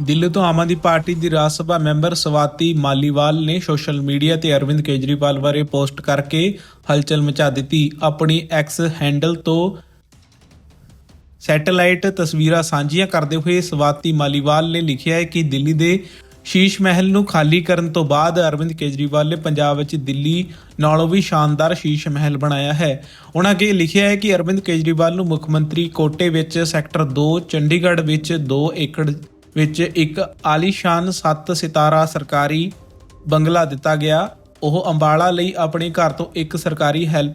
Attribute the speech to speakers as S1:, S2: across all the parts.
S1: ਦਿੱਲੀ ਤੋਂ ਆਮ ਆਦਮੀ ਪਾਰਟੀ ਦੀ ਰਾਜ ਸਭਾ ਮੈਂਬਰ ਸਵਾਤੀ ਮਾਲੀਵਾਲ ਨੇ ਸੋਸ਼ਲ ਮੀਡੀਆ ਤੇ ਅਰਵਿੰਦ ਕੇਜਰੀਵਾਲ ਬਾਰੇ ਪੋਸਟ ਕਰਕੇ ਹਲਚਲ ਮਚਾ ਦਿੱਤੀ। ਆਪਣੀ ਐਕਸ ਹੈਂਡਲ ਤੋਂ ਸੈਟੇਲਾਈਟ ਤਸਵੀਰਾਂ ਸਾਂਝੀਆਂ ਕਰਦੇ ਹੋਏ ਸਵਾਤੀ ਮਾਲੀਵਾਲ ਨੇ ਲਿਖਿਆ ਹੈ ਕਿ ਦਿੱਲੀ ਦੇ ਸ਼ੀਸ਼ ਮਹਿਲ ਨੂੰ ਖਾਲੀ ਕਰਨ ਤੋਂ ਬਾਅਦ ਅਰਵਿੰਦ ਕੇਜਰੀਵਾਲ ਨੇ ਪੰਜਾਬ ਵਿੱਚ ਦਿੱਲੀ ਨਾਲੋਂ ਵੀ ਸ਼ਾਨਦਾਰ ਸ਼ੀਸ਼ ਮਹਿਲ ਬਣਾਇਆ ਹੈ। ਉਹਨਾਂ ਅੱਗੇ ਲਿਖਿਆ ਹੈ ਕਿ ਅਰਵਿੰਦ ਕੇਜਰੀਵਾਲ ਨੂੰ ਮੁੱਖ ਮੰਤਰੀ ਕੋਟੇ ਵਿੱਚ ਸੈਕਟਰ 2 ਚੰਡੀਗੜ੍ਹ ਵਿੱਚ 2 ਏਕੜ ਵਿੱਚ ਇੱਕ ਆਲੀਸ਼ਾਨ 7 ਸਿਤਾਰਾ ਸਰਕਾਰੀ ਬੰਗਲਾ ਦਿੱਤਾ ਗਿਆ। ਉਹ ਅੰਬਾਲਾ ਲਈ ਆਪਣੇ ਘਰ ਤੋਂ ਇੱਕ ਸਰਕਾਰੀ ਹੈਲ-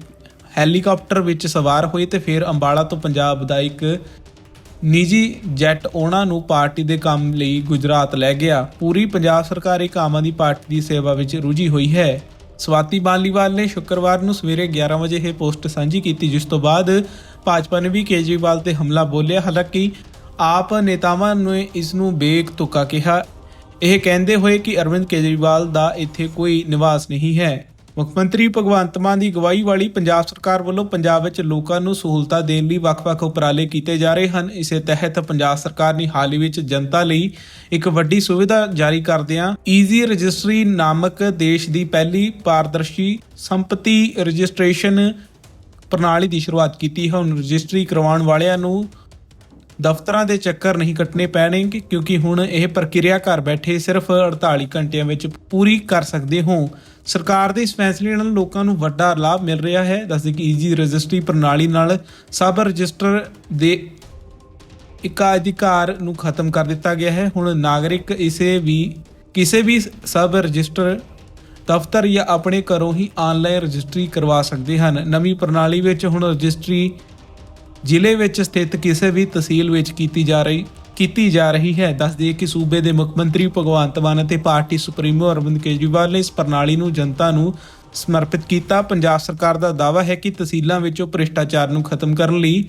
S1: ਹੈਲੀਕਾਪਟਰ ਵਿੱਚ ਸਵਾਰ ਹੋਏ ਤੇ ਫਿਰ ਅੰਬਾਲਾ ਤੋਂ ਪੰਜਾਬ ਦਾ ਇੱਕ ਨਿੱਜੀ ਜੈਟ ਉਹਨਾਂ ਨੂੰ ਪਾਰਟੀ ਦੇ ਕੰਮ ਲਈ ਗੁਜਰਾਤ ਲੈ ਗਿਆ। ਪੂਰੀ ਪੰਜਾਬ ਸਰਕਾਰ ਇੱਕ ਆਮ ਆਦਮੀ ਪਾਰਟੀ ਦੀ ਸੇਵਾ ਵਿੱਚ ਰੁਝੀ ਹੋਈ ਹੈ। ਸਵਾਤੀ ਬਾਲੀਵਾਲ ਨੇ ਸ਼ੁੱਕਰਵਾਰ ਨੂੰ ਸਵੇਰੇ 11 ਵਜੇ ਇਹ ਪੋਸਟ ਸਾਂਝੀ ਕੀਤੀ, ਜਿਸ ਤੋਂ ਬਾਅਦ ਭਾਜਪਾ ਨੇ ਵੀ ਕੇਜਰੀਵਾਲ ਤੇ ਹਮਲਾ ਬੋਲਿਆ। ਹਾਲਾਂਕਿ ਆਪ ਨੇਤਾਵਾਂ ਨੇ ਇਸ ਨੂੰ ਬੇਕ ਤੁਕਾ ਕਿਹਾ। ਇਹ ਕਹਿੰਦੇ ਹੋਏ ਕਿ ਅਰਵਿੰਦ ਕੇਜਰੀਵਾਲ ਦਾ ਇੱਥੇ ਕੋਈ ਨਿਵਾਸ ਨਹੀਂ ਹੈ। ਮੁੱਖ ਮੰਤਰੀ ਭਗਵੰਤ ਮਾਨ ਦੀ ਅਗਵਾਈ ਵਾਲੀ ਪੰਜਾਬ ਸਰਕਾਰ ਵੱਲੋਂ ਪੰਜਾਬ ਵਿੱਚ ਲੋਕਾਂ ਨੂੰ ਸਹੂਲਤਾਂ ਦੇਣ ਲਈ ਵੱਖ-ਵੱਖ ਉਪਰਾਲੇ ਕੀਤੇ ਜਾ ਰਹੇ ਹਨ। ਇਸੇ ਤਹਿਤ ਪੰਜਾਬ ਸਰਕਾਰ ਨੇ ਹਾਲ ਹੀ ਵਿੱਚ ਜਨਤਾ ਲਈ ਇੱਕ ਵੱਡੀ ਸੁਵਿਧਾ ਜਾਰੀ ਕਰਦਿਆਂ ਈਜ਼ੀ ਰਜਿਸਟਰੀ ਨਾਮਕ ਦੇਸ਼ ਦੀ ਪਹਿਲੀ ਪਾਰਦਰਸ਼ੀ ਸੰਪਤੀ ਰਜਿਸਟ੍ਰੇਸ਼ਨ ਪ੍ਰਣਾਲੀ ਦੀ ਸ਼ੁਰੂਆਤ ਕੀਤੀ ਹੈ। ਹੁਣ ਰਜਿਸਟਰੀ ਕਰਵਾਉਣ ਵਾਲਿਆਂ ਨੂੰ ਦਫ਼ਤਰਾਂ ਦੇ ਚੱਕਰ ਨਹੀਂ ਕੱਟਣੇ ਪੈਣਗੇ ਕਿਉਂਕਿ ਹੁਣ ਇਹ ਪ੍ਰਕਿਰਿਆ ਘਰ ਬੈਠੇ ਸਿਰਫ 48 ਘੰਟਿਆਂ ਵਿੱਚ ਪੂਰੀ ਕਰ ਸਕਦੇ ਹੋ। ਸਰਕਾਰ ਦੇ ਇਸ ਫੈਸਲੇ ਨਾਲ ਲੋਕਾਂ ਨੂੰ ਵੱਡਾ ਲਾਭ ਮਿਲ ਰਿਹਾ ਹੈ। ਦੱਸਦੇ ਕਿ ਈਜ਼ੀ ਰਜਿਸਟਰੀ ਪ੍ਰਣਾਲੀ ਨਾਲ ਸਬ ਰਜਿਸਟਰ ਦੇ ਇਕਾਧਿਕਾਰ ਨੂੰ ਖਤਮ ਕਰ ਦਿੱਤਾ ਗਿਆ ਹੈ। ਹੁਣ ਨਾਗਰਿਕ ਇਸੇ ਵੀ ਕਿਸੇ ਵੀ ਸਬ ਰਜਿਸਟਰ ਦਫ਼ਤਰ ਜਾਂ ਆਪਣੇ ਘਰੋਂ ਹੀ ਆਨਲਾਈਨ ਰਜਿਸਟਰੀ ਕਰਵਾ ਸਕਦੇ ਹਨ। ਨਵੀਂ ਪ੍ਰਣਾਲੀ ਵਿੱਚ ਹੁਣ ਰਜਿਸਟਰੀ ਜ਼ਿਲ੍ਹੇ ਵਿੱਚ ਸਥਿਤ ਕਿਸੇ ਵੀ ਤਹਿਸੀਲ ਵਿੱਚ ਕੀਤੀ ਜਾ ਰਹੀ, ਕੀਤੀ ਜਾ ਰਹੀ ਹੈ। ਦੱਸ ਦਈਏ ਕਿ ਸੂਬੇ ਦੇ ਮੁੱਖ ਮੰਤਰੀ ਭਗਵੰਤ ਮਾਨ ਅਤੇ ਪਾਰਟੀ ਸੁਪਰੀਮੋ ਅਰਵਿੰਦ ਕੇਜਰੀਵਾਲ ਨੇ ਇਸ ਪ੍ਰਣਾਲੀ ਨੂੰ ਜਨਤਾ ਨੂੰ ਸਮਰਪਿਤ ਕੀਤਾ। ਪੰਜਾਬ ਸਰਕਾਰ ਦਾ ਦਾਅਵਾ ਹੈ ਕਿ ਤਹਿਸੀਲਾਂ ਵਿੱਚੋਂ ਭ੍ਰਿਸ਼ਟਾਚਾਰ ਨੂੰ ਖਤਮ ਕਰਨ ਲਈ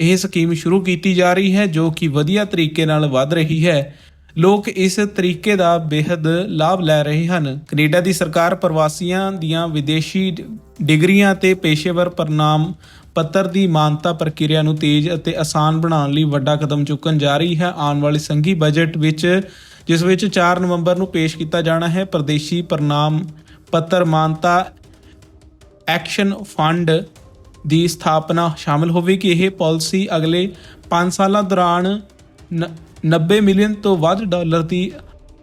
S1: ਇਹ ਸਕੀਮ ਸ਼ੁਰੂ ਕੀਤੀ ਜਾ ਰਹੀ ਹੈ, ਜੋ ਕਿ ਵਧੀਆ ਤਰੀਕੇ ਨਾਲ ਵੱਧ ਰਹੀ ਹੈ। ਲੋਕ ਇਸ ਤਰੀਕੇ ਦਾ ਬੇहद ਲਾਭ ਲੈ ਰਹੇ ਹਨ। ਕੈਨੇਡਾ ਦੀ ਸਰਕਾਰ ਪ੍ਰਵਾਸੀਆਂ ਦੀਆਂ ਵਿਦੇਸ਼ੀ ਡਿਗਰੀਆਂ ਤੇ ਪੇਸ਼ੇਵਰ ਪ੍ਰਨਾਮ ਪੱਤਰ ਦੀ ਮਾਨਤਾ ਪ੍ਰਕਿਰਿਆ ਨੂੰ ਤੇਜ਼ ਅਤੇ ਆਸਾਨ ਬਣਾਉਣ ਲਈ ਵੱਡਾ ਕਦਮ ਚੁੱਕਣ ਜਾ ਰਹੀ ਹੈ। ਆਉਣ ਵਾਲੇ ਸੰਘੀ ਬਜਟ ਵਿੱਚ, ਜਿਸ ਵਿੱਚ 4 ਨਵੰਬਰ ਨੂੰ ਪੇਸ਼ ਕੀਤਾ ਜਾਣਾ ਹੈ, ਪ੍ਰਦੇਸ਼ੀ ਪ੍ਰਣਾਮ ਪੱਤਰ ਮਾਨਤਾ ਐਕਸ਼ਨ ਫੰਡ ਦੀ ਸਥਾਪਨਾ ਸ਼ਾਮਲ ਹੋਵੇਗੀ। ਇਹ ਪਾਲਿਸੀ ਅਗਲੇ 5 ਸਾਲਾਂ ਦੌਰਾਨ ਨ- 90 ਮਿਲੀਅਨ ਤੋਂ ਵੱਧ ਡਾਲਰ ਦੀ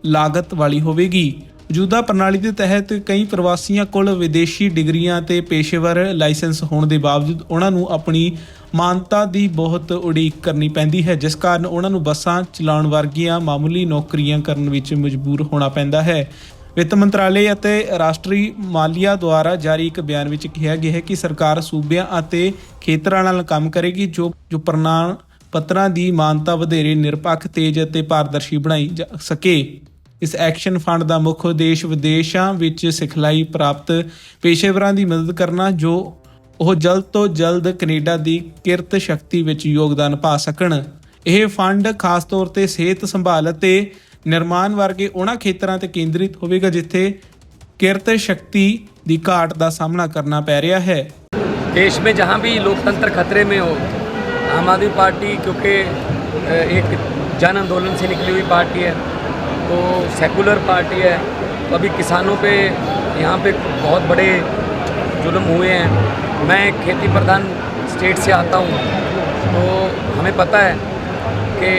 S1: ਲਾਗਤ ਵਾਲੀ ਹੋਵੇਗੀ। ਮੌਜੂਦਾ ਪ੍ਰਣਾਲੀ ਦੇ ਤਹਿਤ ਕਈ ਪ੍ਰਵਾਸੀਆਂ ਕੋਲ ਵਿਦੇਸ਼ੀ ਡਿਗਰੀਆਂ ਤੇ ਪੇਸ਼ੇਵਰ ਲਾਇਸੈਂਸ ਹੋਣ ਦੇ ਬਾਵਜੂਦ ਉਹਨਾਂ ਨੂੰ ਆਪਣੀ ਮਾਨਤਾ ਦੀ ਬਹੁਤ ਉਡੀਕ ਕਰਨੀ ਪੈਂਦੀ ਹੈ, ਜਿਸ ਕਾਰਨ ਉਹਨਾਂ ਨੂੰ ਬੱਸਾਂ ਚਲਾਉਣ ਵਰਗੀਆਂ ਮਾਮੂਲੀ ਨੌਕਰੀਆਂ ਕਰਨ ਵਿੱਚ ਮਜਬੂਰ ਹੋਣਾ ਪੈਂਦਾ ਹੈ। ਵਿੱਤ ਮੰਤਰਾਲੇ ਅਤੇ ਰਾਸ਼ਟਰੀ ਮਾਲੀਆ ਦੁਆਰਾ ਜਾਰੀ ਇੱਕ ਬਿਆਨ ਵਿੱਚ ਕਿਹਾ ਗਿਆ ਹੈ ਕਿ ਸਰਕਾਰ ਸੂਬਿਆਂ ਅਤੇ ਖੇਤਰਾਂ ਨਾਲ ਕੰਮ ਕਰੇਗੀ, ਜੋ ਜੋ ਪ੍ਰਮਾਣ ਪੱਤਰਾਂ ਦੀ ਮਾਨਤਾ ਵਧੇਰੇ ਨਿਰਪੱਖ, ਤੇਜ਼ ਅਤੇ ਪਾਰਦਰਸ਼ੀ ਬਣਾਈ ਜਾ ਸਕੇ। ਇਸ ਐਕਸ਼ਨ ਫੰਡ ਦਾ ਮੁੱਖ ਉਦੇਸ਼ ਵਿਦੇਸ਼ਾਂ ਵਿੱਚ ਸਿਖਲਾਈ ਪ੍ਰਾਪਤ ਪੇਸ਼ੇਵਰਾਂ ਦੀ ਮਦਦ ਕਰਨਾ ਜੋ ਉਹ ਜਲਦ ਤੋਂ ਜਲਦ ਕੈਨੇਡਾ ਦੀ ਕਿਰਤ ਸ਼ਕਤੀ ਵਿੱਚ ਯੋਗਦਾਨ ਪਾ ਸਕਣ ਇਹ ਫੰਡ ਖਾਸ ਤੌਰ ਤੇ ਸਿਹਤ ਸੰਭਾਲ ਅਤੇ ਨਿਰਮਾਣ ਵਰਗੇ ਉਹਨਾਂ ਖੇਤਰਾਂ ਤੇ ਕੇਂਦਰਿਤ ਹੋਵੇਗਾ ਜਿੱਥੇ ਕਿਰਤ ਸ਼ਕਤੀ ਦੀ ਘਾਟ ਦਾ ਸਾਹਮਣਾ ਕਰਨਾ ਪੈ ਰਿਹਾ ਹੈ
S2: देश में जहाँ भी लोकतंत्र खतरे में हो आम आदमी पार्टी क्योंकि अ, एक जन आंदोलन से निकली हुई पार्टी है तो सेकुलर पार्टी है। तो अभी किसानों पे, यहाँ पे बहुत बड़े जुल्म हुए हैं। मैं खेती प्रधान स्टेट से आता हूँ। तो हमें पता है कि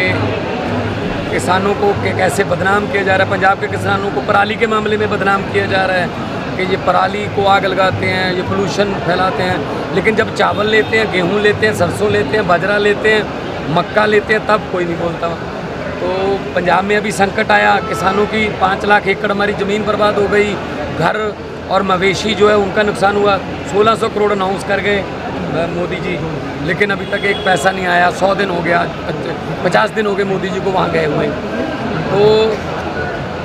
S2: किसानों को कैसे बदनाम किया जा रहा है। पंजाब के किसानों को पराली के मामले में बदनाम किया जा रहा है कि ये पराली को आग लगाते हैं, ये पोल्यूशन फैलाते हैं। लेकिन जब चावल लेते हैं, गेहूँ लेते हैं, सरसों लेते हैं, बाजरा लेते हैं, मक्का लेते हैं, तब कोई नहीं बोलता। तो पंजाब में अभी संकट आया, किसानों की पाँच लाख एकड़ हमारी ज़मीन बर्बाद हो गई, घर और मवेशी जो है उनका नुकसान हुआ 1600 करोड़ अनाउंस कर गए मोदी जी। लेकिन अभी तक एक पैसा नहीं आया, सौ दिन हो गया, पचास दिन हो गए मोदी जी को वहाँ गए हुए। तो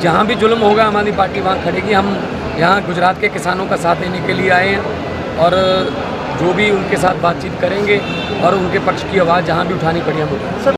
S2: जहाँ भी जुल्म होगा आदमी पार्टी वहाँ खड़ेगी। हम यहाँ गुजरात के किसानों का साथ देने के लिए आए हैं और जो भी उनके साथ बातचीत करेंगे और उनके पक्ष की आवाज़ जहाँ भी उठानी पड़ी, हम।